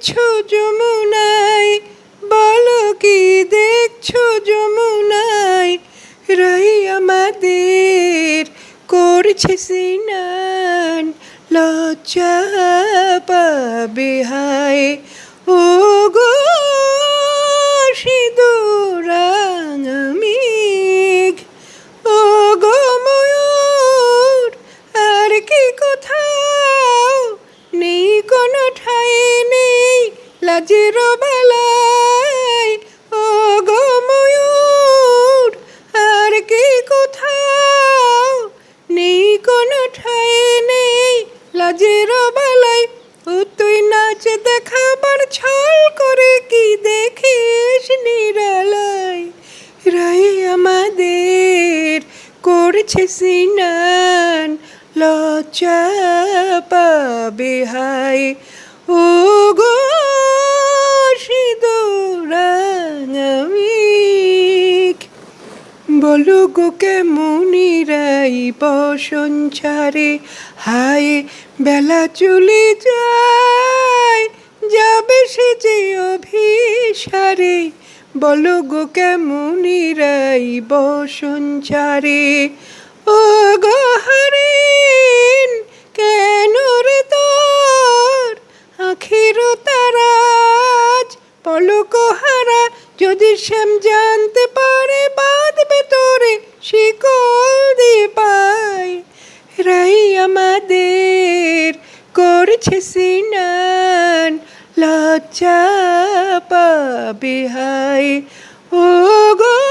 দেখছ যমুনাই বলো কি দেখছ যমুনাই রাই আমাদের করছে সিনান, লজ্জা পাবে হায়। ও গো লাজের বেলায় ও গো ময়ূর, আর কি কোথাও নেই, কোনো ঠাই নেই। লাজের বেলায় ও তুই নাচ দেখাবার ছল করে কি দেখিস নিরালায়? রাই আমাদের করছে সিনান, লজ্জা পাবে হায়। ও গো বলো গো কেমনিরাই বসন ছাড়ে হায়, বেলা চলে যায়, যাবে সে যে অভিসারে। বলো গো বসন ছাড়ে ও গো হরিণ, কেন রে তোর আখির তারাজ? পলক যদি শ্যাম জানতে পারে তোরে শিকল দিয়ে পায় রাই আমাদের করছে সিনান লজ্জা পাবে হায়। ও গো